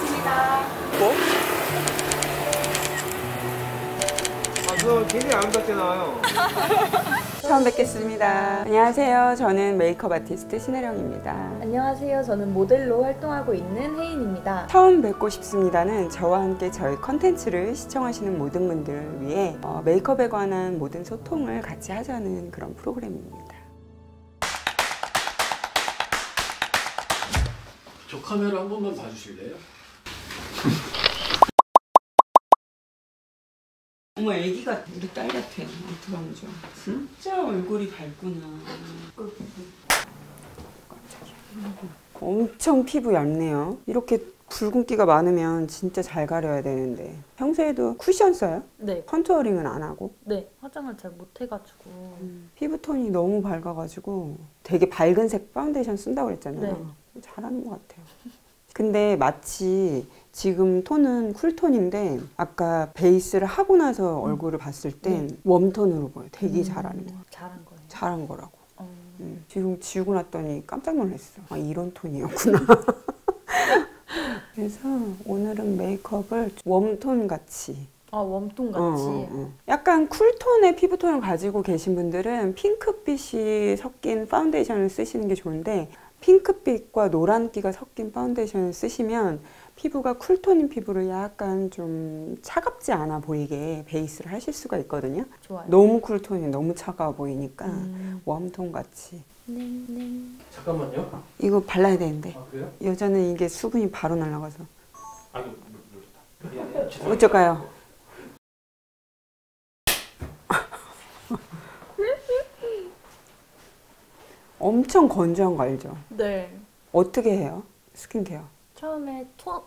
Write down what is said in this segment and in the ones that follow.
뵙겠습니다. 뭐? 아, 저 굉장히 아름답게 나와요. 처음 뵙겠습니다. 안녕하세요. 저는 메이크업 아티스트 신혜령입니다. 안녕하세요. 저는 모델로 활동하고 있는 혜인입니다. 처음 뵙고 싶습니다는 저와 함께 저희 컨텐츠를 시청하시는 모든 분들을 위해 어, 메이크업에 관한 모든 소통을 같이 하자는 그런 프로그램입니다. 저 카메라 한 번만 봐주실래요? 어머 애기가 우리 딸 같아. 어떡하면 좋아. 진짜 얼굴이 밝구나. 엄청 피부 얇네요. 이렇게 붉은기가 많으면 진짜 잘 가려야 되는데 평소에도 쿠션 써요? 네, 컨투어링은 안 하고 네 화장을 잘 못 해가지고 피부톤이 너무 밝아가지고 되게 밝은 색 파운데이션 쓴다고 그랬잖아요. 잘하는 것 같아요. 근데 마치 지금 톤은 쿨톤인데 아까 베이스를 하고 나서 얼굴을 봤을 땐 웜톤으로 보여. 되게 잘하는 거. 음, 잘한 거예요. 잘한 거라고. 어, 음, 지금 지우고 났더니 깜짝 놀랐어. 아, 이런 톤이었구나. 그래서 오늘은 메이크업을 웜톤 같이 아 웜톤 같이. 어, 어, 어. 약간 쿨톤의 피부톤을 가지고 계신 분들은 핑크빛이 섞인 파운데이션을 쓰시는 게 좋은데 핑크빛과 노란기가 섞인 파운데이션을 쓰시면 피부가 쿨톤인 피부를 약간 좀 차갑지 않아 보이게 베이스를 하실 수가 있거든요. 좋아요. 너무 쿨톤이 너무 차가워 보이니까 음. 웜톤 같이 네, 네. 잠깐만요. 이거 발라야 되는데 아 그래요? 여자는 이게 수분이 바로 날아가서 아이고 놀랐다. 미안해요. 죄송해요. 어쩔까요? 엄청 건조한 거 알죠? 네. 어떻게 해요? 스킨케어. 처음에 토,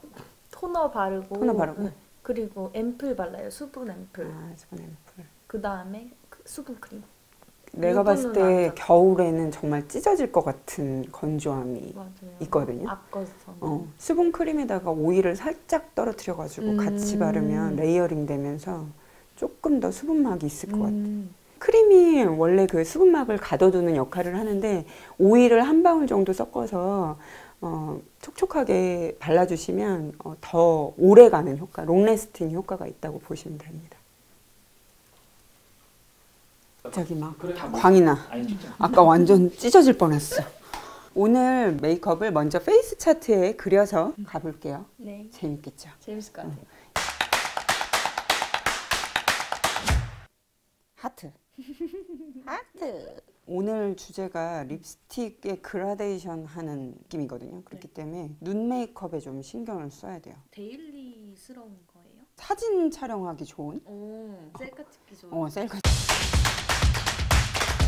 토너 바르고. 토너 바르고? 네. 그리고 앰플 발라요. 수분 앰플. 아, 수분 앰플. 그 다음에 수분 크림. 내가 봤을 때안 겨울에는 정말 찢어질 것 같은 건조함이 맞아요. 있거든요. 앞거서. 어, 수분 크림에다가 오일을 살짝 떨어뜨려가지고 음. 같이 바르면 레이어링 되면서 조금 더 수분막이 있을 것 같아요. 음. 크림이 원래 그 수분막을 가둬두는 역할을 하는데 오일을 한 방울 정도 섞어서 어, 촉촉하게 발라주시면 어, 더 오래가는 효과, 롱래스팅 효과가 있다고 보시면 됩니다. 저기 막 그래. 광이 나. 아까 완전 찢어질 뻔했어. 오늘 메이크업을 먼저 페이스 차트에 그려서 가볼게요. 네. 재밌겠죠? 재밌을 것 같아요. 하트. 하트. 오늘 주제가 립스틱의 그라데이션 하는 느낌이거든요. 그렇기 때문에 눈 메이크업에 좀 신경을 써야 돼요. 데일리스러운 거예요? 사진 촬영하기 좋은? 오, 셀카 찍기 좋은. 어, 셀카.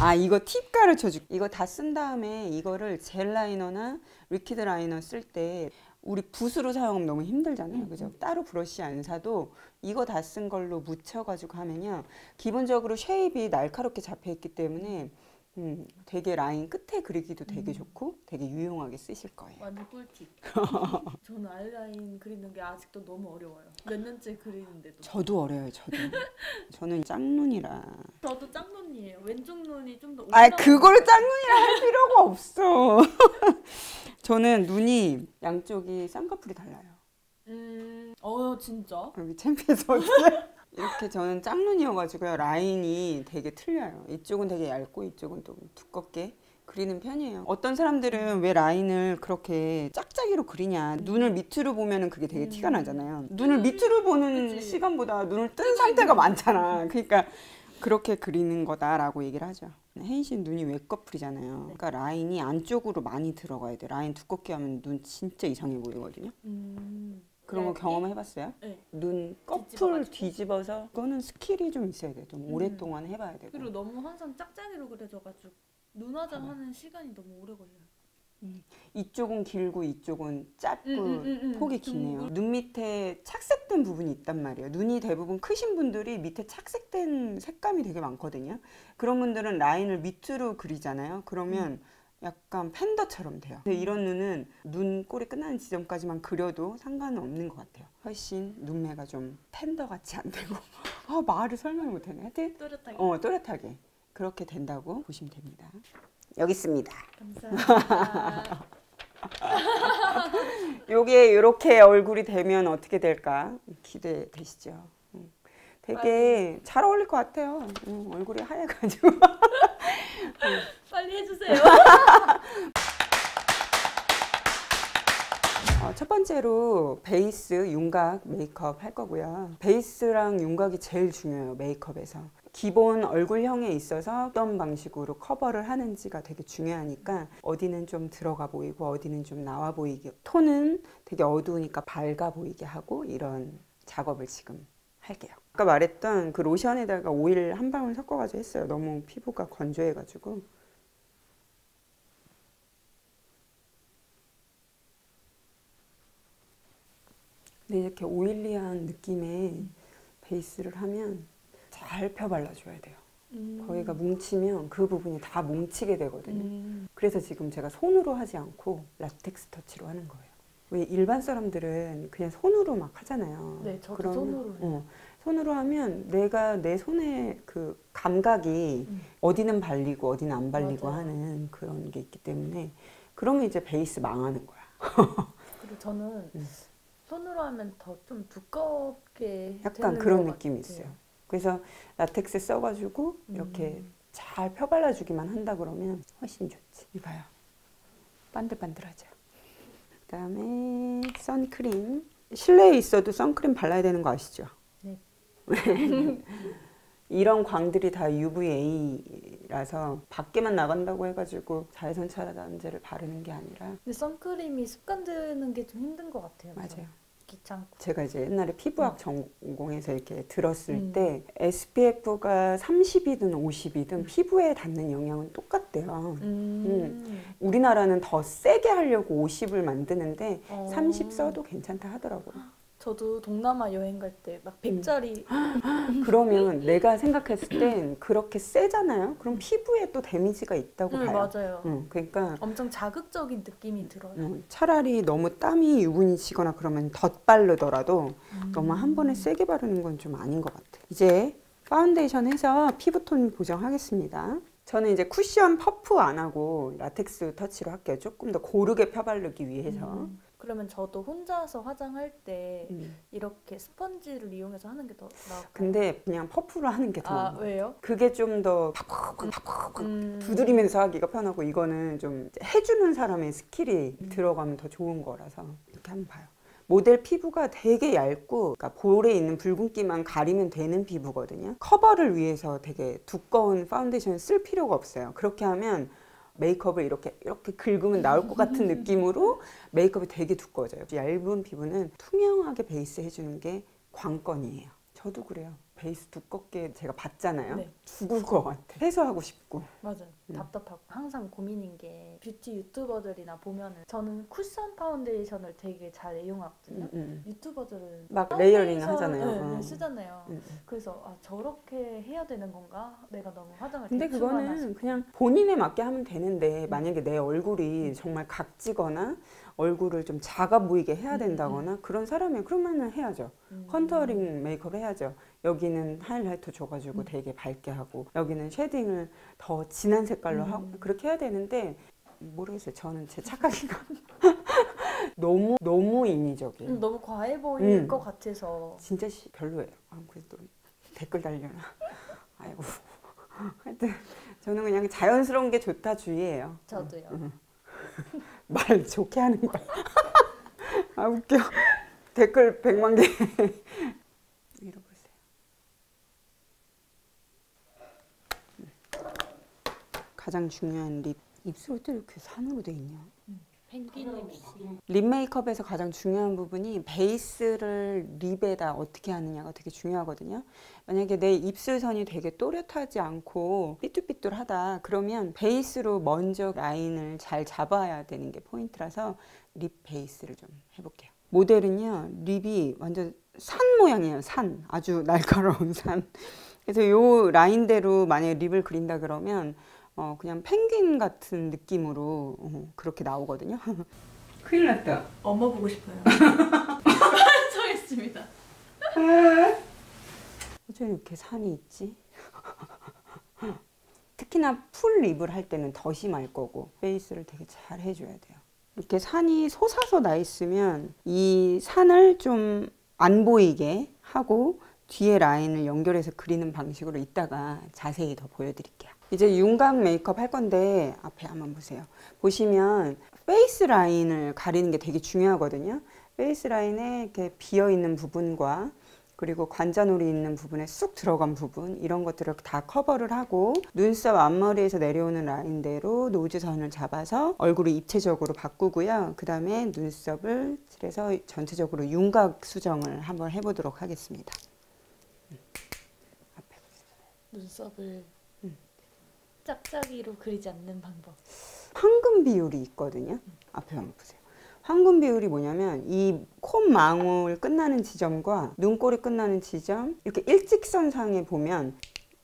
아, 이거 팁 가르쳐 줄게. 이거 다 쓴 다음에 이거를 젤 라이너나 리퀴드 라이너 쓸 때 우리 붓으로 사용하면 너무 힘들잖아요. 그죠? 따로 브러쉬 안 사도 이거 다 쓴 걸로 묻혀가지고 하면요. 기본적으로 쉐입이 날카롭게 잡혀 있기 때문에 음, 되게 라인 끝에 그리기도 되게 좋고 되게 유용하게 쓰실 거예요. 완전 꿀팁. 저는 아이라인 그리는 게 아직도 너무 어려워요. 몇 년째 그리는데도. 저도 어려요, 저도. 저는 짝눈이라. 저도 짝눈이에요. 왼쪽 눈이 좀 더. 아, 그걸 짝눈이라 할 필요가 없어. 저는 눈이 양쪽이 쌍꺼풀이 달라요. 음, 어 진짜. 여기 어떡해. 이렇게 저는 짝눈이어가지고요. 라인이 되게 틀려요. 이쪽은 되게 얇고 이쪽은 좀 두껍게 그리는 편이에요. 어떤 사람들은 왜 라인을 그렇게 짝짝이로 그리냐. 눈을 밑으로 보면은 그게 되게 티가 나잖아요. 눈을 밑으로 보는 그치. 시간보다 눈을 뜬 상태가 많잖아. 그러니까 그렇게 그리는 거다라고 얘기를 하죠. 혜인 씨는 눈이 외꺼풀이잖아요. 그러니까 라인이 안쪽으로 많이 들어가야 돼. 라인 두껍게 하면 눈 진짜 이상해 보이거든요. 음. 그런 거 얇게? 경험해봤어요? 네. 눈 꺼풀 뒤집어가지고? 뒤집어서 그거는 스킬이 좀 있어야 돼요. 좀 오랫동안 해봐야 되고. 그리고 너무 항상 짝짝이로 그려져가지고 눈화장 하는 시간이 너무 오래 걸려요. 이쪽은 길고 이쪽은 짧고 음, 음, 음, 음. 폭이. 기네요. 눈 밑에 착색된 부분이 있단 말이에요. 눈이 대부분 크신 분들이 밑에 착색된 색감이 되게 많거든요. 그런 분들은 라인을 밑으로 그리잖아요. 그러면 음. 약간 팬더처럼 돼요. 근데 이런 눈은 눈 꼴이 끝나는 지점까지만 그려도 상관은 없는 것 같아요. 훨씬 눈매가 좀 팬더 같이 안 되고 아 말을 설명 못하네. 하여튼 또렷하게. 어 또렷하게 그렇게 된다고 보시면 됩니다. 여기 있습니다. 감사합니다. 요게 이렇게 얼굴이 되면 어떻게 될까 기대되시죠? 음. 되게 잘 어울릴 것 같아요. 음, 얼굴이 하얘가지고. 빨리 해주세요. 어, 첫 번째로 베이스 윤곽 메이크업 할 거고요. 베이스랑 윤곽이 제일 중요해요. 메이크업에서. 기본 얼굴형에 있어서 어떤 방식으로 커버를 하는지가 되게 중요하니까 어디는 좀 들어가 보이고 어디는 좀 나와 보이게 톤은 되게 어두우니까 밝아 보이게 하고 이런 작업을 지금 할게요. 아까 말했던 그 로션에다가 오일 한 방울 섞어가지고 했어요. 너무 피부가 건조해가지고. 근데 이렇게 오일리한 느낌의 베이스를 하면 잘 펴발라줘야 돼요. 음. 거기가 뭉치면 그 부분이 다 뭉치게 되거든요. 음. 그래서 지금 제가 손으로 하지 않고 라텍스 터치로 하는 거예요. 왜 일반 사람들은 그냥 손으로 막 하잖아요. 네, 저도 그러면, 손으로. 어, 손으로 하면 내가 내 손의 그 감각이 음. 어디는 발리고 어디는 안 발리고 맞아요. 하는 그런 게 있기 때문에 그러면 이제 베이스 망하는 거야. 그리고 저는 음. 손으로 하면 더 좀 두껍게 약간 그런 것 느낌이 같아요. 있어요. 그래서 라텍스 써가지고 이렇게 음. 잘 펴발라주기만 한다 그러면 훨씬 좋지. 이봐요. 반들반들하죠. 그 다음에 선크림. 실내에 있어도 선크림 발라야 되는 거 아시죠? 네. 이런 광들이 다 UVA라서 밖에만 나간다고 해가지고 자외선 차단제를 바르는 게 아니라 근데 선크림이 습관드는 게 좀 힘든 것 같아요. 맞아요. 귀찮고. 제가 이제 옛날에 피부학 전공에서 이렇게 들었을 음. 때 SPF가 30이든 50이든 피부에 닿는 영향은 똑같대요. 음. 우리나라는 더 세게 하려고 50을 만드는데 어. 30 써도 괜찮다 하더라고요. 저도 동남아 여행 갈 때막 100짜리 그러면 내가 생각했을 땐 그렇게 세잖아요. 그럼 피부에 또 데미지가 있다고 음, 봐요. 맞아요. 응, 그러니까 엄청 자극적인 느낌이 들어요. 음, 차라리 너무 땀이 유분이 지거나 그러면 덧 바르더라도 음. 너무 한 번에 세게 바르는 건 좀 아닌 것 같아요. 이제 파운데이션 해서 피부톤 보정하겠습니다. 저는 이제 쿠션 퍼프 안 하고 라텍스 터치로 할게요. 조금 더 고르게 펴바르기 위해서. 음. 그러면 저도 혼자서 화장할 때 음. 이렇게 스펀지를 이용해서 하는 게 더 나을까요? 근데 그냥 퍼프로 하는 게더아 같아요. 왜요? 그게 좀더 팍팍 팍팍 음. 두드리면서 하기가 편하고 이거는 좀 해주는 사람의 스킬이 음. 들어가면 더 좋은 거라서 이렇게 한번 봐요. 모델 피부가 되게 얇고 그러니까 볼에 있는 붉은기만 가리면 되는 피부거든요. 커버를 위해서 되게 두꺼운 파운데이션을 쓸 필요가 없어요. 그렇게 하면 메이크업을 이렇게 이렇게 긁으면 나올 것 같은 느낌으로 메이크업이 되게 두꺼워져요. 얇은 피부는 투명하게 베이스 해주는 게 관건이에요. 저도 그래요. 베이스 두껍게 제가 봤잖아요. 네. 죽을 것 같아. 해소하고 싶고. 맞아요. 음. 답답하고 항상 고민인 게 뷰티 유튜버들이나 보면은 저는 쿠션 파운데이션을 되게 잘 이용하거든요. 음, 음. 유튜버들은 막 레이어링 하잖아요. 네, 네, 어. 쓰잖아요. 음, 음. 그래서 아 저렇게 해야 되는 건가? 내가 너무 화장을 근데 그거는 그냥 본인에 맞게 하면 음. 되는데 만약에 내 얼굴이 정말 각지거나 얼굴을 좀 작아 보이게 해야 된다거나 그런 사람이 그러면은 해야죠. 음. 컨터링 메이크업 해야죠. 여기는 하이라이터 줘가지고 음. 되게 밝게 하고 여기는 쉐딩을 더 진한 색깔로 음. 하고 그렇게 해야 되는데 모르겠어요. 저는 제 착각인가 너무 너무 인위적이에요. 음, 너무 과해 보일 음. 것 같아서 진짜 시- 별로예요. 아, 그래도 댓글 달려나. 아이고. 하여튼 저는 그냥 자연스러운 게 좋다 주의예요. 저도요. 음. 말 좋게 하는 거. 아 웃겨. 댓글 100만 개. 읽어보세요. 가장 중요한 립. 입술 어떻게 이렇게 산으로 돼 있냐? 펭귄 입시. 립 메이크업에서 가장 중요한 부분이 베이스를 립에다 어떻게 하느냐가 되게 중요하거든요. 만약에 내 입술선이 되게 또렷하지 않고 삐뚤삐뚤하다 그러면 베이스로 먼저 라인을 잘 잡아야 되는 게 포인트라서 립 베이스를 좀 해볼게요. 모델은요 립이 완전 산 모양이에요. 산 아주 날카로운 산. 그래서 요 라인대로 만약에 립을 그린다 그러면 어, 그냥 펭귄 같은 느낌으로 어, 그렇게 나오거든요. 큰일 났다. 엄마 보고 싶어요. 정했습니다. 어째 이렇게 산이 있지? 특히나 풀 립을 할 때는 더 심할 거고 베이스를 되게 잘 해줘야 돼요. 이렇게 산이 솟아서 나 있으면 이 산을 좀 안 보이게 하고 뒤에 라인을 연결해서 그리는 방식으로 이따가 자세히 더 보여드릴게요. 이제 윤곽 메이크업 할 건데 앞에 한번 보세요. 보시면 페이스 라인을 가리는 게 되게 중요하거든요. 페이스 라인에 이렇게 비어 있는 부분과 그리고 관자놀이 있는 부분에 쑥 들어간 부분 이런 것들을 다 커버를 하고 눈썹 앞머리에서 내려오는 라인대로 노즈선을 잡아서 얼굴을 입체적으로 바꾸고요. 그 다음에 눈썹을 칠해서 전체적으로 윤곽 수정을 한번 해보도록 하겠습니다. 음. 눈썹을 음. 짝짝이로 그리지 않는 방법. 황금 비율이 있거든요. 앞에 한번 보세요. 황금 비율이 뭐냐면 이 콧망울 끝나는 지점과 눈꼬리 끝나는 지점 이렇게 일직선상에 보면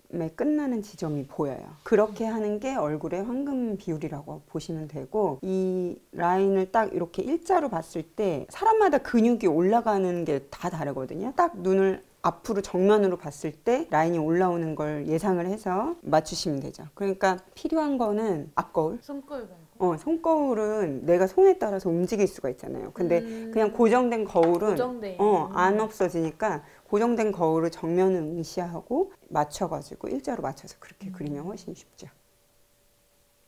매 끝나는 지점이 보여요. 그렇게 하는 게 얼굴의 황금 비율이라고 보시면 되고 이 라인을 딱 이렇게 일자로 봤을 때 사람마다 근육이 올라가는 게 다 다르거든요. 딱 눈을 앞으로 정면으로 봤을 때 라인이 올라오는 걸 예상을 해서 맞추시면 되죠. 그러니까 필요한 거는 앞거울. 손걸 말고. 어, 손거울은 내가 손에 따라서 움직일 수가 있잖아요. 근데 음, 그냥 고정된 거울은 고정돼 어. 안 없어지니까 고정된 거울을 정면을 응시하고 맞춰가지고 일자로 맞춰서 그렇게 음. 그리면 훨씬 쉽죠.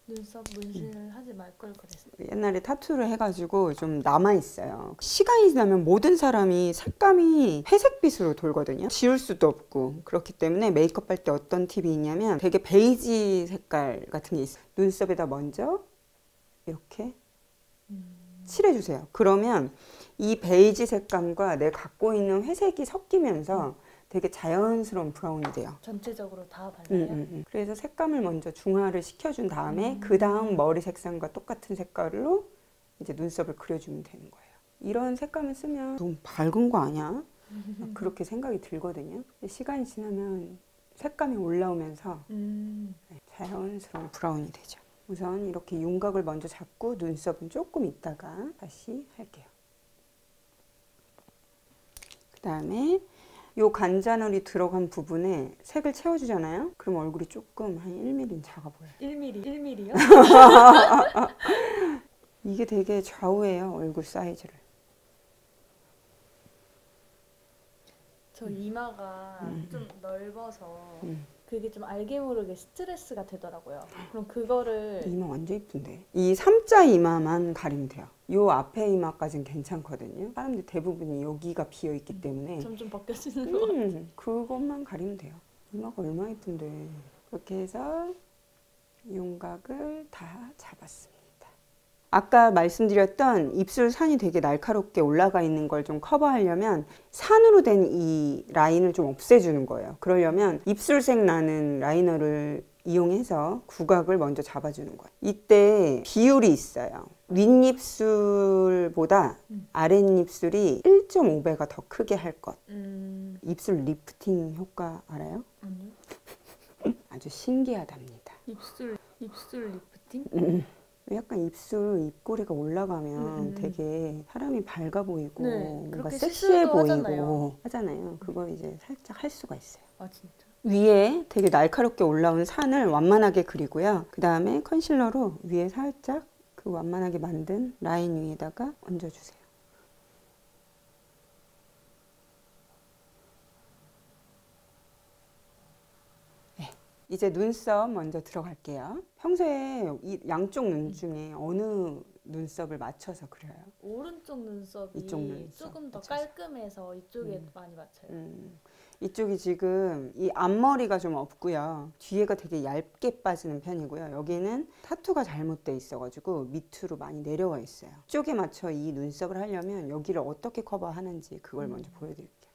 눈썹 문신을 하지 말 걸 그랬어. 옛날에 타투를 해가지고 좀 남아있어요. 시간이 지나면 모든 사람이 색감이 회색빛으로 돌거든요. 지울 수도 없고. 그렇기 때문에 메이크업 할 때 어떤 팁이 있냐면 되게 베이지 색깔 같은 게 있어요. 눈썹에다 먼저 이렇게 음. 칠해주세요. 그러면 이 베이지 색감과 내 갖고 있는 회색이 섞이면서 되게 자연스러운 브라운이 돼요. 전체적으로 다 발라요. 음, 음, 음. 그래서 색감을 먼저 중화를 시켜준 다음에 음. 그 다음 머리 색상과 똑같은 색깔로 이제 눈썹을 그려주면 되는 거예요. 이런 색감을 쓰면 너무 밝은 거 아니야? 막 그렇게 생각이 들거든요. 시간이 지나면 색감이 올라오면서 음. 네, 자연스러운 브라운이 되죠. 우선 이렇게 윤곽을 먼저 잡고 눈썹은 조금 있다가 다시 할게요. 그 다음에 요 관자놀이 들어간 부분에 색을 채워주잖아요. 그럼 얼굴이 조금 한 1mm는 작아 보여요. 1mm, 1mm요? 이게 되게 좌우해요, 얼굴 사이즈를. 저 이마가 음. 좀 넓어서 음. 그게 좀 알게 모르게 스트레스가 되더라고요. 그럼 그거를 이마 완전 이쁜데. 이 삼자 이마만 가리면 돼요. 요 앞에 이마까지는 괜찮거든요. 사람들 대부분이 여기가 비어 있기 때문에 점점 벗겨지는 거. 음, 그것만 가리면 돼요. 이마가 얼마나 이쁜데. 그렇게 해서 윤곽을 다 잡았습니다. 아까 말씀드렸던 입술 산이 되게 날카롭게 올라가 있는 걸 좀 커버하려면 산으로 된 이 라인을 좀 없애주는 거예요. 그러려면 입술색 나는 라이너를 이용해서 구각을 먼저 잡아주는 거예요. 이때 비율이 있어요. 윗입술보다 음. 아랫입술이 1.5배가 더 크게 할 것. 음, 입술 리프팅 효과 알아요? 아니요. 아주 신기하답니다. 입술, 입술 리프팅? 음. 약간 입술 입꼬리가 올라가면 음, 음. 되게 사람이 밝아 보이고 네, 뭔가 그렇게 섹시해 시술도 보이고 하잖아요. 하잖아요. 그거 이제 살짝 할 수가 있어요. 아 진짜? 위에 되게 날카롭게 올라온 산을 완만하게 그리고요. 그 다음에 컨실러로 위에 살짝 그 완만하게 만든 라인 위에다가 얹어주세요. 이제 눈썹 먼저 들어갈게요. 평소에 이 양쪽 눈 중에 어느 눈썹을 맞춰서 그려요? 오른쪽 눈썹이 이쪽 눈썹 조금 더 맞춰서. 깔끔해서 이쪽에 음. 많이 맞춰요. 음, 이쪽이 지금 이 앞머리가 좀 없고요. 뒤에가 되게 얇게 빠지는 편이고요. 여기는 타투가 잘못돼 있어가지고 밑으로 많이 내려와 있어요. 쪽에 맞춰 이 눈썹을 하려면 여기를 어떻게 커버하는지 그걸 먼저 보여드릴게요.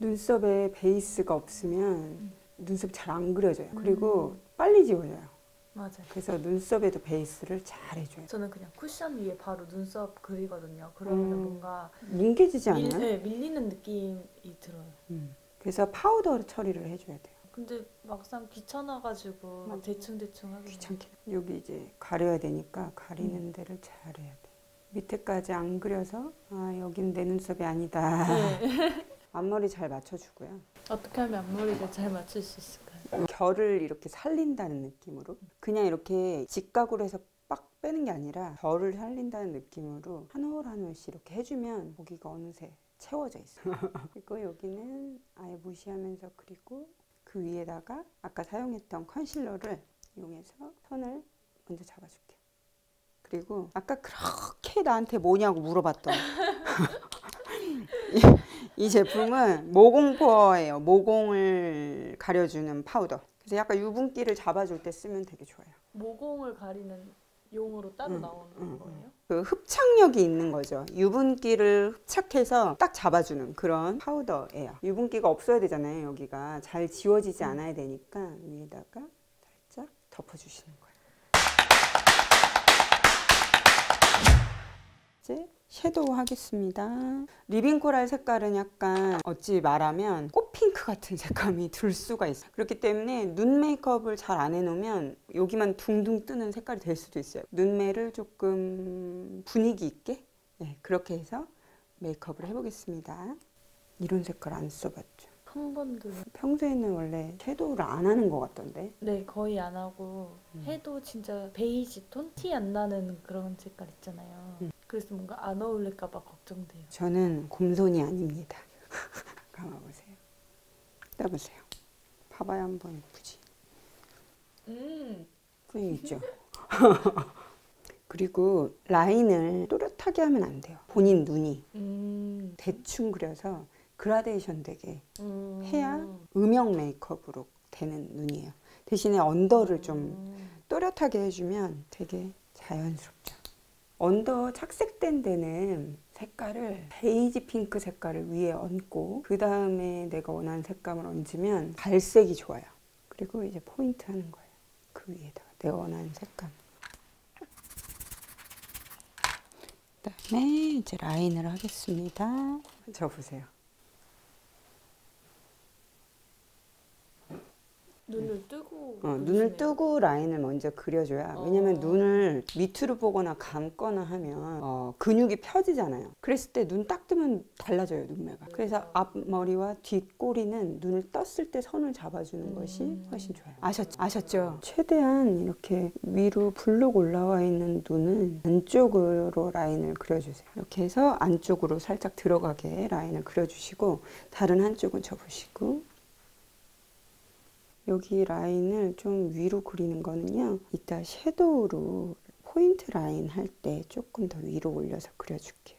눈썹에 베이스가 없으면 눈썹이 잘안 그려져요. 그리고 빨리 지워져요. 맞아요. 그래서 눈썹에도 베이스를 잘 해줘요. 저는 그냥 쿠션 위에 바로 눈썹 그리거든요. 그러면 음. 뭔가 뭉개지지 밀, 않아요? 네, 밀리는 느낌이 들어요. 음. 그래서 파우더 처리를 해줘야 돼요. 근데 막상 귀찮아가지고 맞아. 대충 대충 해요. 귀찮게 여기 이제 가려야 되니까 가리는 데를 잘 해야 돼 밑에까지 안 그려서 아 여긴 내 눈썹이 아니다 네. 앞머리 잘 맞춰주고요 어떻게 하면 앞머리를 잘 맞출 수 있을까요? 결을 이렇게 살린다는 느낌으로 그냥 이렇게 직각으로 해서 빡 빼는 게 아니라 결을 살린다는 느낌으로 한 올 한 올씩 이렇게 해주면 여기가 어느새 채워져 있어요. 그리고 여기는 아예 무시하면서 그리고 그 위에다가 아까 사용했던 컨실러를 이용해서 손을 먼저 잡아줄게요. 그리고 아까 그렇게 나한테 뭐냐고 물어봤던 이, 이 제품은 모공포어예요. 모공을 가려주는 파우더. 그래서 약간 유분기를 잡아줄 때 쓰면 되게 좋아요. 모공을 가리는 용으로 따로 응, 나오는 응, 거예요? 그 흡착력이 있는 거죠. 유분기를 흡착해서 딱 잡아주는 그런 파우더예요. 유분기가 없어야 되잖아요. 여기가 잘 지워지지 않아야 되니까 위에다가 살짝 덮어주시는 거예요. 이제 섀도우 하겠습니다. 리빙 코랄 색깔은 약간 어찌 말하면 꽃핑크 같은 색감이 들 수가 있어요. 그렇기 때문에 눈 메이크업을 잘 안 해놓으면 여기만 둥둥 뜨는 색깔이 될 수도 있어요. 눈매를 조금 분위기 있게 네, 그렇게 해서 메이크업을 해보겠습니다. 이런 색깔 안 써봤죠. 한 번도 평소에는 원래 섀도우를 안 하는 것 같던데. 네 거의 안 하고 음. 해도 진짜 베이지 톤 티 안 나는 그런 색깔 있잖아요. 음. 그래서 뭔가 안 어울릴까봐 걱정돼요. 저는 곰손이 아닙니다. 감아보세요. 떠보세요. 봐봐요 한번 예쁘지. 음. 끈 있죠. 그리고 라인을 또렷하게 하면 안 돼요. 본인 눈이 음. 대충 그려서 그라데이션 되게 음. 해야 음영 메이크업으로 되는 눈이에요. 대신에 언더를 좀 음. 또렷하게 해주면 되게 자연스럽죠. 언더 착색된 데는 색깔을 베이지 핑크 색깔을 위에 얹고 그 다음에 내가 원하는 색감을 얹으면 갈색이 좋아요. 그리고 이제 포인트 하는 거예요. 그 위에다가 내가 원하는 색감. 그 다음에 이제 라인을 하겠습니다. 저 보세요. 눈을 뜨고 어, 눈을. 뜨고 라인을 먼저 그려줘야 왜냐면 어. 눈을 밑으로 보거나 감거나 하면 어, 근육이 펴지잖아요 그랬을 때 눈 딱 뜨면 달라져요 눈매가 그래서 앞머리와 뒷꼬리는 눈을 떴을 때 선을 잡아주는 것이 음. 훨씬 좋아요 아셨죠? 아셨죠? 최대한 이렇게 위로 블록 올라와 있는 눈은 안쪽으로 라인을 그려주세요 이렇게 해서 안쪽으로 살짝 들어가게 라인을 그려주시고 다른 한쪽은 접으시고 여기 라인을 좀 위로 그리는 거는요. 이따 섀도우로 포인트 라인 할 때 조금 더 위로 올려서 그려줄게요.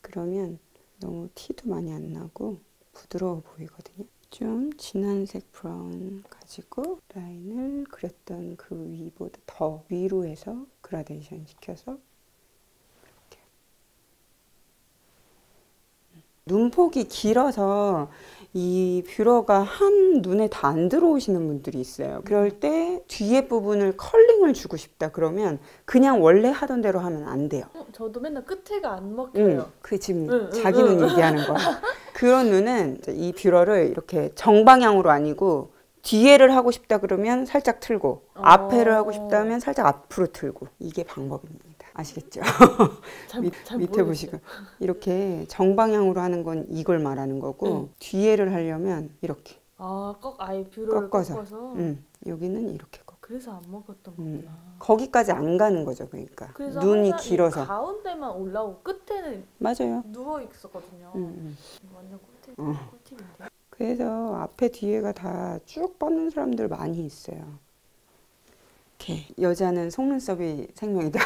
그러면 너무 티도 많이 안 나고 부드러워 보이거든요. 좀 진한 색 브라운 가지고 라인을 그렸던 그 위보다 더 위로 해서 그라데이션 시켜서 이렇게. 눈폭이 길어서 이 뷰러가 한 눈에 다 안 들어오시는 분들이 있어요. 그럴 때 뒤에 부분을 컬링을 주고 싶다 그러면 그냥 원래 하던 대로 하면 안 돼요. 어, 저도 맨날 끝에가 안 응, 먹혀요. 그 지금 응, 응, 자기 응. 눈 얘기하는 거야. 그런 눈은 이 뷰러를 이렇게 정방향으로 아니고 뒤에를 하고 싶다 그러면 살짝 틀고 어. 앞에를 하고 싶다면 살짝 앞으로 틀고 이게 방법입니다. 아시겠죠? 잘, 밑, 잘 밑에. 보시고 이렇게 정방향으로 하는 건 이걸 말하는 거고 응. 뒤에를 하려면 이렇게 아, 꺾 아예 뷰러를 꺾어서. 꺾어서. 음, 여기는 이렇게 꺾어. 그래서 안 먹었던 음. 거구나. 거기까지 안 가는 거죠, 그러니까 눈이 이 길어서 가운데만 올라오고 끝에는 맞아요. 누워 있었거든요. 음, 음. 완전 꿀팁, 어. 꿀팁인데. 그래서 앞에 뒤에가 다 쭉 뻗는 사람들 많이 있어요. 이렇게 여자는 속눈썹이 생명이다.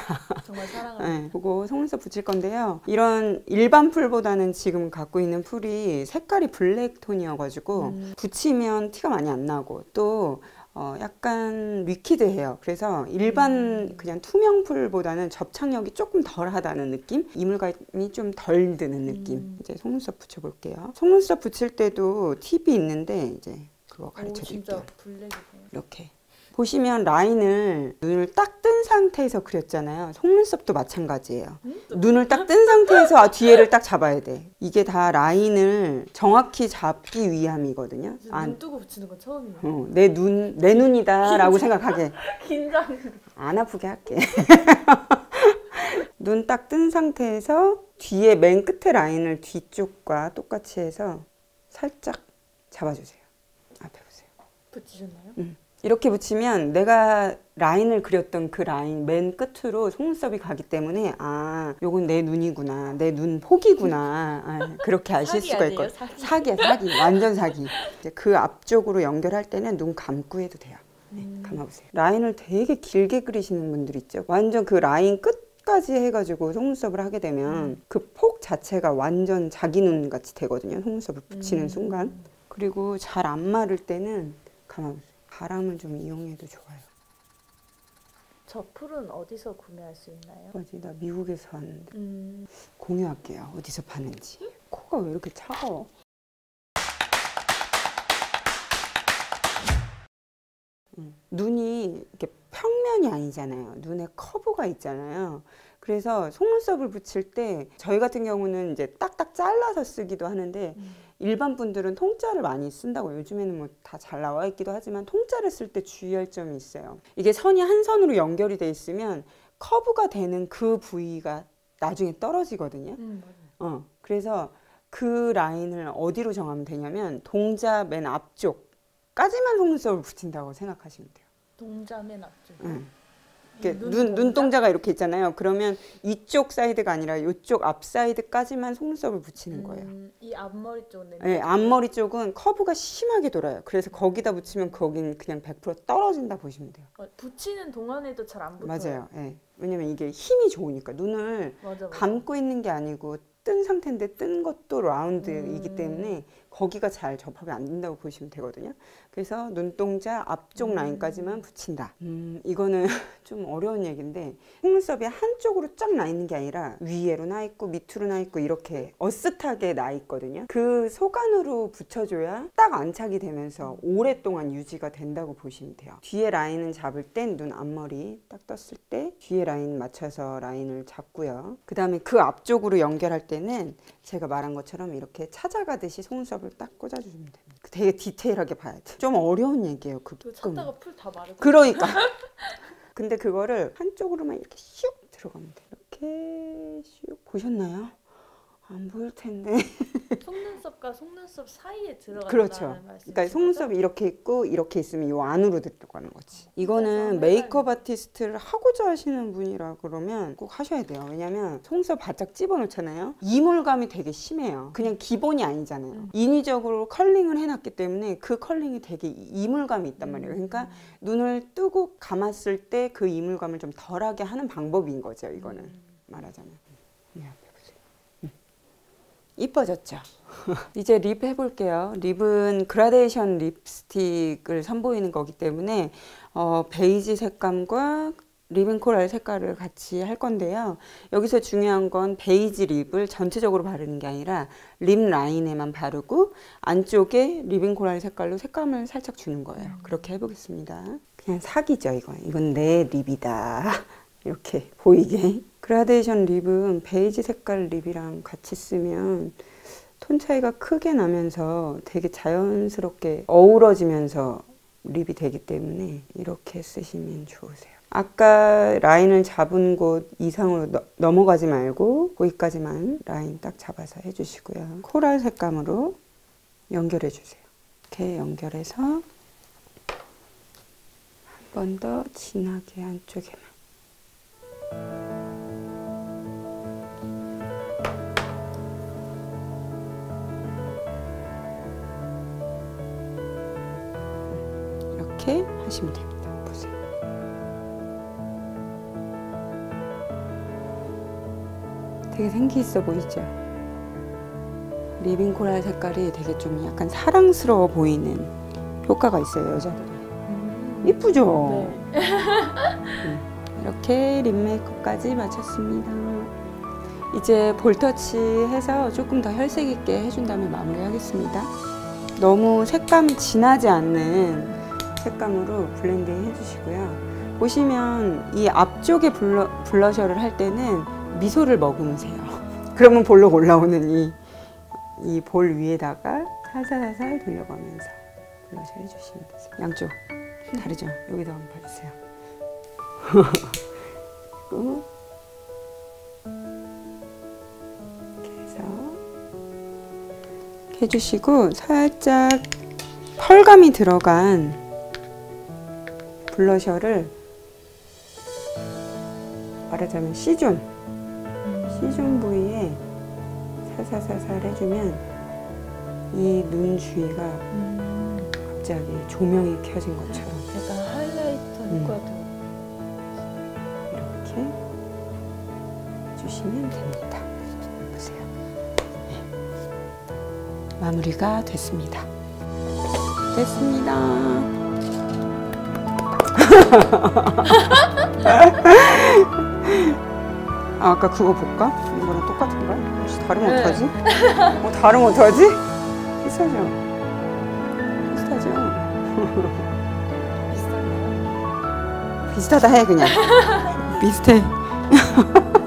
정말 사랑하는. 네, 그거 속눈썹 붙일 건데요. 이런 일반 풀보다는 지금 갖고 있는 풀이 색깔이 블랙 톤이어가지고 음. 붙이면 티가 많이 안 나고 또 어, 약간 리퀴드해요. 그래서 일반 음. 그냥 투명 풀보다는 접착력이 조금 덜하다는 느낌? 이물감이 좀 덜 드는 느낌. 음. 이제 속눈썹 붙여볼게요. 속눈썹 붙일 때도 팁이 있는데 이제 그거 오, 가르쳐 진짜 드릴게요. 블랙이네요. 이렇게. 보시면 라인을 눈을 딱 뜬 상태에서 그렸잖아요. 속눈썹도 마찬가지예요. 음? 눈을 딱 뜬 상태에서 아, 뒤에를 딱 잡아야 돼. 이게 다 라인을 정확히 잡기 위함이거든요. 아, 눈 뜨고 붙이는 건 처음이에요. 어, 내 눈, 내 눈이다라고 생각하게. 긴장. 안 아프게 할게. 눈 딱 뜬 상태에서 뒤에 맨 끝에 라인을 뒤쪽과 똑같이 해서 살짝 잡아주세요. 앞에 보세요. 붙이셨나요? 음. 이렇게 붙이면 내가 라인을 그렸던 그 라인 맨 끝으로 속눈썹이 가기 때문에 아 요건 내 눈이구나 내 눈 폭이구나. 아, 그렇게 아실 수가 있거든요? 사기. 사기야 사기. 완전 사기. 이제 그 앞쪽으로 연결할 때는 눈 감고 해도 돼요. 네, 음. 감아보세요. 라인을 되게 길게 그리시는 분들 있죠? 완전 그 라인 끝까지 해가지고 속눈썹을 하게 되면 음. 그폭 자체가 완전 자기 눈 같이 되거든요 속눈썹을 붙이는 음. 순간. 그리고 잘 안 마를 때는 감아보세요 바람을 좀 이용해도 좋아요. 저 풀은 어디서 구매할 수 있나요? 어디 나 미국에서 왔는데. 음, 공유할게요. 어디서 파는지. 코가 왜 이렇게 차가워? 음, 눈이 이렇게 평면이 아니잖아요. 눈에 커브가 있잖아요. 그래서 속눈썹을 붙일 때 저희 같은 경우는 이제 딱딱 잘라서 쓰기도 하는데 음. 일반 분들은 통짜를 많이 쓴다고 요즘에는 뭐 다 잘 나와 있기도 하지만 통짜를 쓸 때 주의할 점이 있어요. 이게 선이 한 선으로 연결이 돼 있으면 커브가 되는 그 부위가 나중에 떨어지거든요. 음. 어, 그래서 그 라인을 어디로 정하면 되냐면 동자 맨 앞쪽까지만 속눈썹을 붙인다고 생각하시면 돼요. 동자 맨 앞쪽. 응. 이렇게 눈 눈, 동자? 눈동자 가 이렇게 있잖아요. 그러면 이쪽 사이드가 아니라 이쪽 앞 사이드까지만 속눈썹을 붙이는 거예요. 음, 이 앞머리 쪽 내. 네, 앞머리 쪽은 커브가 심하게 돌아요. 그래서 거기다 붙이면 거기는 그냥 100% 떨어진다 보시면 돼요. 어, 붙이는 동안에도 잘 안 붙어요. 맞아요. 예. 왜냐면 이게 힘이 좋으니까 눈을 맞아, 맞아. 감고 있는 게 아니고 뜬 상태인데 뜬 것도 라운드이기 음. 때문에 거기가 잘 접합이 안 된다고 보시면 되거든요. 그래서 눈동자 앞쪽 음. 라인까지만 붙인다. 음, 이거는 좀 어려운 얘기인데 속눈썹이 한쪽으로 쫙 나 있는 게 아니라 위에로 나 있고 밑으로 나 있고 이렇게 어슷하게 나 있거든요. 그 소간으로 붙여줘야 딱 안착이 되면서 오랫동안 유지가 된다고 보시면 돼요. 뒤에 라인은 잡을 땐 눈 앞머리 딱 떴을 때 뒤에 라인 맞춰서 라인을 잡고요. 그 다음에 그 앞쪽으로 연결할 때는 제가 말한 것처럼 이렇게 찾아가듯이 속눈썹을 딱 꽂아주시면 됩니다. 되게 디테일하게 봐야 돼. 좀 어려운 얘기예요. 그 부분. 찾다가 풀다 마르고. 그러니까. 근데 그거를 한쪽으로만 이렇게 슉 들어가면 돼. 이렇게 슉 보셨나요? 안 보일 텐데. 속눈썹과 속눈썹 사이에 들어간다는 그렇죠. 그러니까 속눈썹이 이렇게 있고 이렇게 있으면 이 안으로 들어가는 거지. 이거는 그래서 메이크업 아티스트를 하고자 하시는 분이라 그러면 꼭 하셔야 돼요. 왜냐면 속눈썹 바짝 집어넣잖아요. 이물감이 되게 심해요. 그냥 기본이 아니잖아요. 음. 인위적으로 컬링을 해놨기 때문에 그 컬링이 되게 이물감이 있단 말이에요. 그러니까 눈을 뜨고 감았을 때 그 이물감을 좀 덜하게 하는 방법인 거죠. 이거는 음. 말하자면. 이뻐졌죠. 이제 립 해볼게요. 립은 그라데이션 립스틱을 선보이는 거기 때문에 어, 베이지 색감과 리빙 코랄 색깔을 같이 할 건데요. 여기서 중요한 건 베이지 립을 전체적으로 바르는 게 아니라 립 라인에만 바르고 안쪽에 리빙 코랄 색깔로 색감을 살짝 주는 거예요. 그렇게 해보겠습니다. 그냥 사기죠, 이건. 이건 내 립이다. 이렇게 보이게. 그라데이션 립은 베이지 색깔 립이랑 같이 쓰면 톤 차이가 크게 나면서 되게 자연스럽게 어우러지면서 립이 되기 때문에 이렇게 쓰시면 좋으세요. 아까 라인을 잡은 곳 이상으로 너- 넘어가지 말고 거기까지만 라인 딱 잡아서 해주시고요. 코랄 색감으로 연결해 주세요. 이렇게 연결해서 한 번 더 진하게 한쪽에만. 하시면 됩니다. 보세요. 되게 생기 있어 보이죠? 리빙 코랄 색깔이 되게 좀 약간 사랑스러워 보이는 효과가 있어요, 여자들이. 음. 이쁘죠? 네. 이렇게 립 메이크업까지 마쳤습니다. 이제 볼터치 해서 조금 더 혈색 있게 해준 다음에 마무리하겠습니다. 너무 색감이 진하지 않는 색감으로 블렌딩 해주시고요. 보시면 이 앞쪽에 블러, 블러셔를 할 때는 미소를 머금으세요. 그러면 볼록 올라오는 이, 이 볼 위에다가 살살살살 돌려가면서 블러셔 해주시면 되세요. 양쪽 다르죠? 여기도 한번 봐주세요. 그리고 이렇게 해서 해주시고 살짝 펄감이 들어간 블러셔를 말하자면 C존, C존 부위에 살살살살 해주면 이 눈 주위가 음, 갑자기 조명이 켜진 것처럼 약간 하이라이터 음. 효과도 이렇게 해주시면 됩니다. 보세요. 네. 마무리가 됐습니다. 됐습니다. 아, 아까 그거 볼까? 이거랑 똑같은가? 혹시 다르면 네. 어떡하지? 어, 다르면 어떡하지? 비슷하죠? 비슷하죠? 비슷하다 해 그냥 비슷해